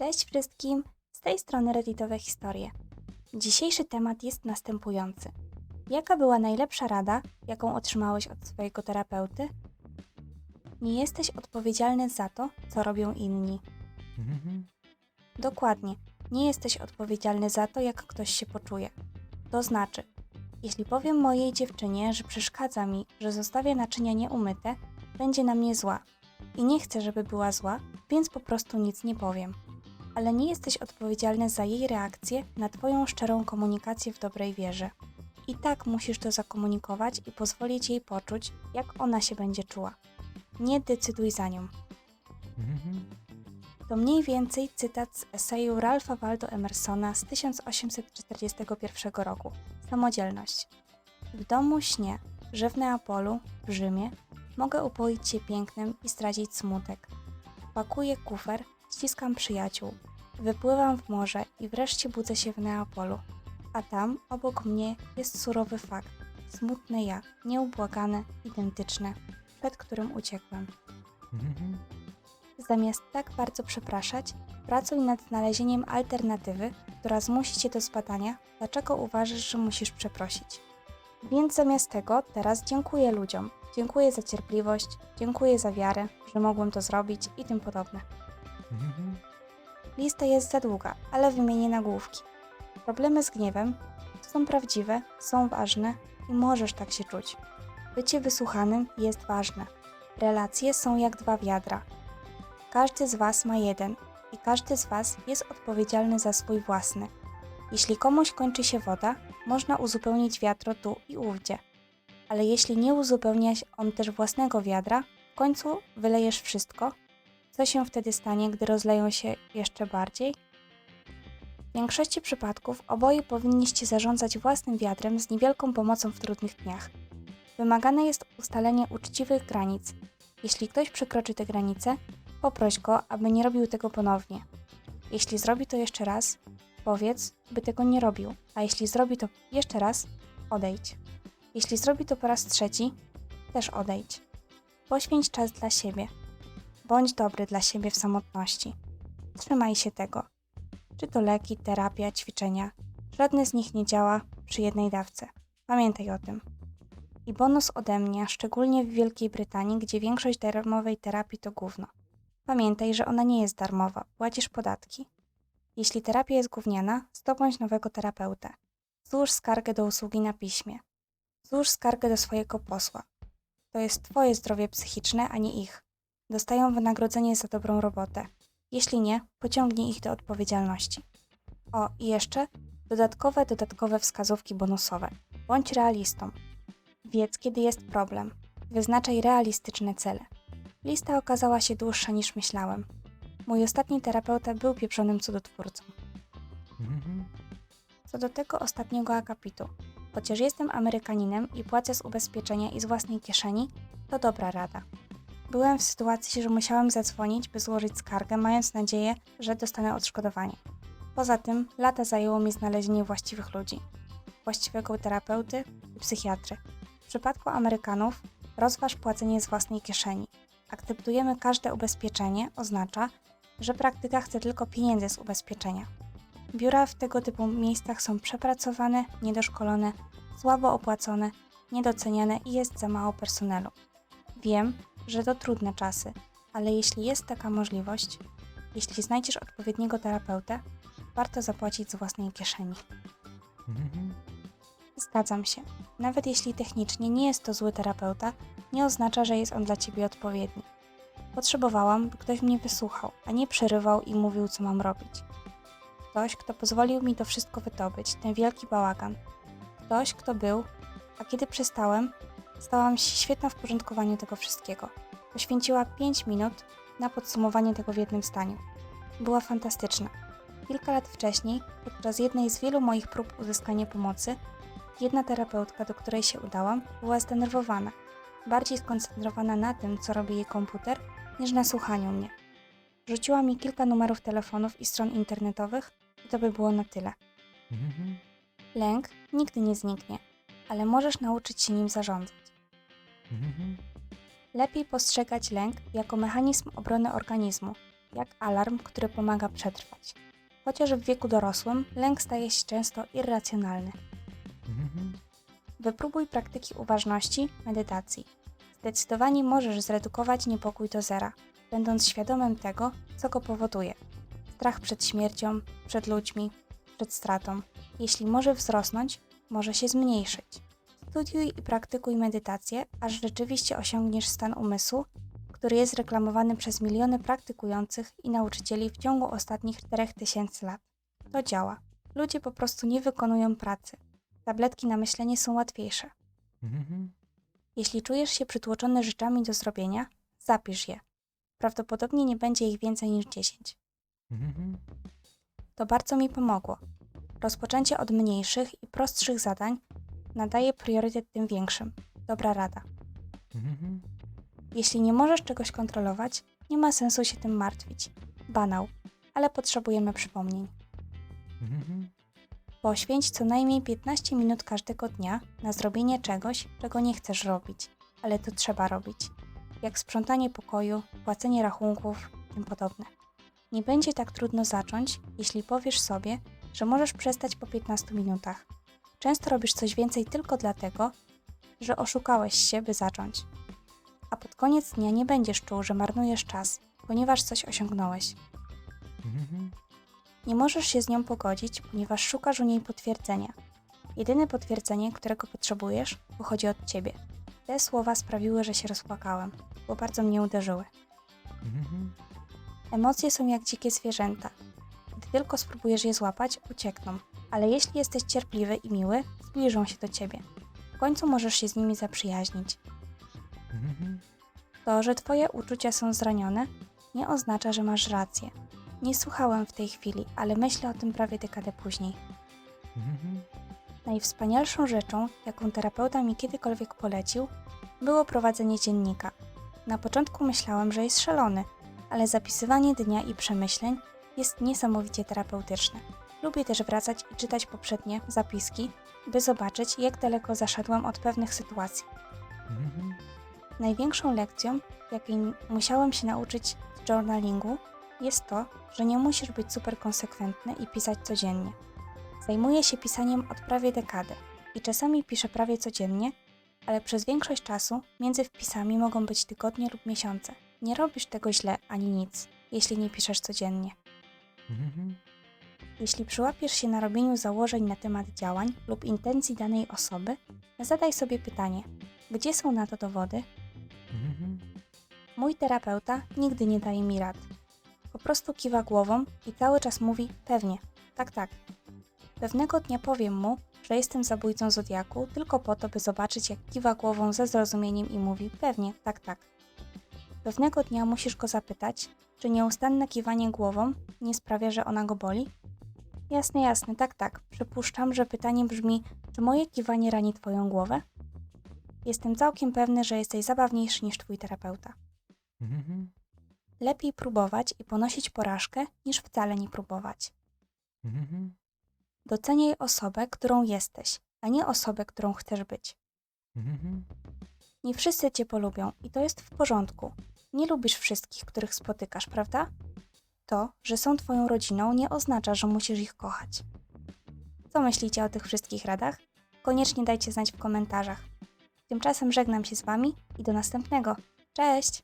Cześć wszystkim, z tej strony Redditowe Historie. Dzisiejszy temat jest następujący. Jaka była najlepsza rada, jaką otrzymałeś od swojego terapeuty? Nie jesteś odpowiedzialny za to, co robią inni. Dokładnie, nie jesteś odpowiedzialny za to, jak ktoś się poczuje. To znaczy, jeśli powiem mojej dziewczynie, że przeszkadza mi, że zostawię naczynia nieumyte, będzie na mnie zła. I nie chcę, żeby była zła, więc po prostu nic nie powiem. Ale nie jesteś odpowiedzialny za jej reakcję na Twoją szczerą komunikację w dobrej wierze. I tak musisz to zakomunikować i pozwolić jej poczuć, jak ona się będzie czuła. Nie decyduj za nią. To mniej więcej cytat z eseju Ralpha Waldo Emersona z 1841 roku Samodzielność. W domu śnię, że w Neapolu, w Rzymie, mogę upoić się pięknem i stracić smutek. Pakuję kufer, ściskam przyjaciół, wypływam w morze i wreszcie budzę się w Neapolu. A tam, obok mnie, jest surowy fakt. Smutne ja, nieubłagane, identyczne, przed którym uciekłem. Zamiast tak bardzo przepraszać, pracuj nad znalezieniem alternatywy, która zmusi cię do zbadania, dlaczego uważasz, że musisz przeprosić. Więc zamiast tego teraz dziękuję ludziom. Dziękuję za cierpliwość, dziękuję za wiarę, że mogłem to zrobić i tym podobne. Lista jest za długa, ale wymienię nagłówki. Problemy z gniewem są prawdziwe, są ważne i możesz tak się czuć. Bycie wysłuchanym jest ważne. Relacje są jak dwa wiadra. Każdy z Was ma jeden i każdy z Was jest odpowiedzialny za swój własny. Jeśli komuś kończy się woda, można uzupełnić wiadro tu i ówdzie. Ale jeśli nie uzupełnia on też własnego wiadra, w końcu wylejesz wszystko. Co się wtedy stanie, gdy rozleją się jeszcze bardziej? W większości przypadków oboje powinniście zarządzać własnym wiadrem z niewielką pomocą w trudnych dniach. Wymagane jest ustalenie uczciwych granic. Jeśli ktoś przekroczy te granice, poproś go, aby nie robił tego ponownie. Jeśli zrobi to jeszcze raz, powiedz, by tego nie robił, a jeśli zrobi to jeszcze raz, odejdź. Jeśli zrobi to po raz trzeci, też odejdź. Poświęć czas dla siebie. Bądź dobry dla siebie w samotności. Trzymaj się tego. Czy to leki, terapia, ćwiczenia. Żadne z nich nie działa przy jednej dawce. Pamiętaj o tym. I bonus ode mnie, szczególnie w Wielkiej Brytanii, gdzie większość darmowej terapii to gówno. Pamiętaj, że ona nie jest darmowa, płacisz podatki. Jeśli terapia jest gówniana, zdobądź nowego terapeutę. Złóż skargę do usługi na piśmie. Złóż skargę do swojego posła. To jest Twoje zdrowie psychiczne, a nie ich. Dostają wynagrodzenie za dobrą robotę. Jeśli nie, pociągnij ich do odpowiedzialności. O, i jeszcze dodatkowe, dodatkowe wskazówki bonusowe. Bądź realistą. Wiedz, kiedy jest problem. Wyznaczaj realistyczne cele. Lista okazała się dłuższa niż myślałem. Mój ostatni terapeuta był pieprzonym cudotwórcą. Co do tego ostatniego akapitu. Chociaż jestem Amerykaninem i płacę z ubezpieczenia i z własnej kieszeni, to dobra rada. Byłem w sytuacji, że musiałem zadzwonić, by złożyć skargę, mając nadzieję, że dostanę odszkodowanie. Poza tym, lata zajęło mi znalezienie właściwych ludzi. Właściwego terapeuty i psychiatry. W przypadku Amerykanów rozważ płacenie z własnej kieszeni. Akceptujemy każde ubezpieczenie oznacza, że praktyka chce tylko pieniędzy z ubezpieczenia. Biura w tego typu miejscach są przepracowane, niedoszkolone, słabo opłacone, niedoceniane i jest za mało personelu. Wiem, że to trudne czasy, ale jeśli jest taka możliwość, jeśli znajdziesz odpowiedniego terapeutę, warto zapłacić z własnej kieszeni. Zgadzam się. Nawet jeśli technicznie nie jest to zły terapeuta, nie oznacza, że jest on dla ciebie odpowiedni. Potrzebowałam, by ktoś mnie wysłuchał, a nie przerywał i mówił, co mam robić. Ktoś, kto pozwolił mi to wszystko wydobyć, ten wielki bałagan. Ktoś, kto był, a kiedy przestałem, stałam się świetna w porządkowaniu tego wszystkiego. Poświęciła 5 minut na podsumowanie tego w jednym zdaniu. Była fantastyczna. Kilka lat wcześniej, podczas jednej z wielu moich prób uzyskania pomocy, jedna terapeutka, do której się udałam, była zdenerwowana, bardziej skoncentrowana na tym, co robi jej komputer, niż na słuchaniu mnie. Rzuciła mi kilka numerów telefonów i stron internetowych i to by było na tyle. Lęk nigdy nie zniknie, ale możesz nauczyć się nim zarządzać. Lepiej postrzegać lęk jako mechanizm obrony organizmu jak alarm, który pomaga przetrwać. Chociaż w wieku dorosłym lęk staje się często irracjonalny. Mhm. Wypróbuj praktyki uważności, medytacji. Zdecydowanie możesz zredukować niepokój do zera, będąc świadomym tego, co go powoduje. Strach przed śmiercią, przed ludźmi, przed stratą. Jeśli może wzrosnąć, może się zmniejszyć. Studiuj i praktykuj medytację, aż rzeczywiście osiągniesz stan umysłu, który jest reklamowany przez miliony praktykujących i nauczycieli w ciągu ostatnich 4000 lat. To działa. Ludzie po prostu nie wykonują pracy. Tabletki na myślenie są łatwiejsze. Mhm. Jeśli czujesz się przytłoczony rzeczami do zrobienia, zapisz je. Prawdopodobnie nie będzie ich więcej niż 10. Mhm. To bardzo mi pomogło. Rozpoczęcie od mniejszych i prostszych zadań nadaje priorytet tym większym. Dobra rada. Mhm. Jeśli nie możesz czegoś kontrolować, nie ma sensu się tym martwić. Banał, ale potrzebujemy przypomnień. Mhm. Poświęć co najmniej 15 minut każdego dnia na zrobienie czegoś, czego nie chcesz robić, ale to trzeba robić. Jak sprzątanie pokoju, płacenie rachunków, tym podobne. Nie będzie tak trudno zacząć, jeśli powiesz sobie, że możesz przestać po 15 minutach. Często robisz coś więcej tylko dlatego, że oszukałeś się, by zacząć. A pod koniec dnia nie będziesz czuł, że marnujesz czas, ponieważ coś osiągnąłeś. Mhm. Nie możesz się z nią pogodzić, ponieważ szukasz u niej potwierdzenia. Jedyne potwierdzenie, którego potrzebujesz, pochodzi od ciebie. Te słowa sprawiły, że się rozpłakałem, bo bardzo mnie uderzyły. Mhm. Emocje są jak dzikie zwierzęta. Gdy tylko spróbujesz je złapać, uciekną, ale jeśli jesteś cierpliwy i miły, zbliżą się do ciebie. W końcu możesz się z nimi zaprzyjaźnić. Mhm. To, że twoje uczucia są zranione, nie oznacza, że masz rację. Nie słuchałem w tej chwili, ale myślę o tym prawie dekadę później. Mhm. Najwspanialszą rzeczą, jaką terapeuta mi kiedykolwiek polecił, było prowadzenie dziennika. Na początku myślałem, że jest szalony, ale zapisywanie dnia i przemyśleń jest niesamowicie terapeutyczne. Lubię też wracać i czytać poprzednie zapiski, by zobaczyć, jak daleko zaszedłem od pewnych sytuacji. Mhm. Największą lekcją, jakiej musiałem się nauczyć w journalingu, jest to, że nie musisz być super konsekwentny i pisać codziennie. Zajmuję się pisaniem od prawie dekady i czasami piszę prawie codziennie, ale przez większość czasu między wpisami mogą być tygodnie lub miesiące. Nie robisz tego źle ani nic, jeśli nie piszesz codziennie. Mhm. Jeśli przyłapiesz się na robieniu założeń na temat działań lub intencji danej osoby, zadaj sobie pytanie: gdzie są na to dowody? Mhm. Mój terapeuta nigdy nie daje mi rad. Po prostu kiwa głową i cały czas mówi pewnie, tak, tak. Pewnego dnia powiem mu, że jestem zabójcą zodiaku tylko po to, by zobaczyć, jak kiwa głową ze zrozumieniem i mówi pewnie, tak, tak. Pewnego dnia musisz go zapytać, czy nieustanne kiwanie głową nie sprawia, że ona go boli? Jasne, jasne, tak, tak. Przypuszczam, że pytanie brzmi, czy moje kiwanie rani twoją głowę? Jestem całkiem pewny, że jesteś zabawniejszy niż twój terapeuta. Mhm. Lepiej próbować i ponosić porażkę, niż wcale nie próbować. Mhm. Doceniaj osobę, którą jesteś, a nie osobę, którą chcesz być. Mhm. Nie wszyscy cię polubią i to jest w porządku. Nie lubisz wszystkich, których spotykasz, prawda? To, że są twoją rodziną, nie oznacza, że musisz ich kochać. Co myślicie o tych wszystkich radach? Koniecznie dajcie znać w komentarzach. Tymczasem żegnam się z wami i do następnego. Cześć!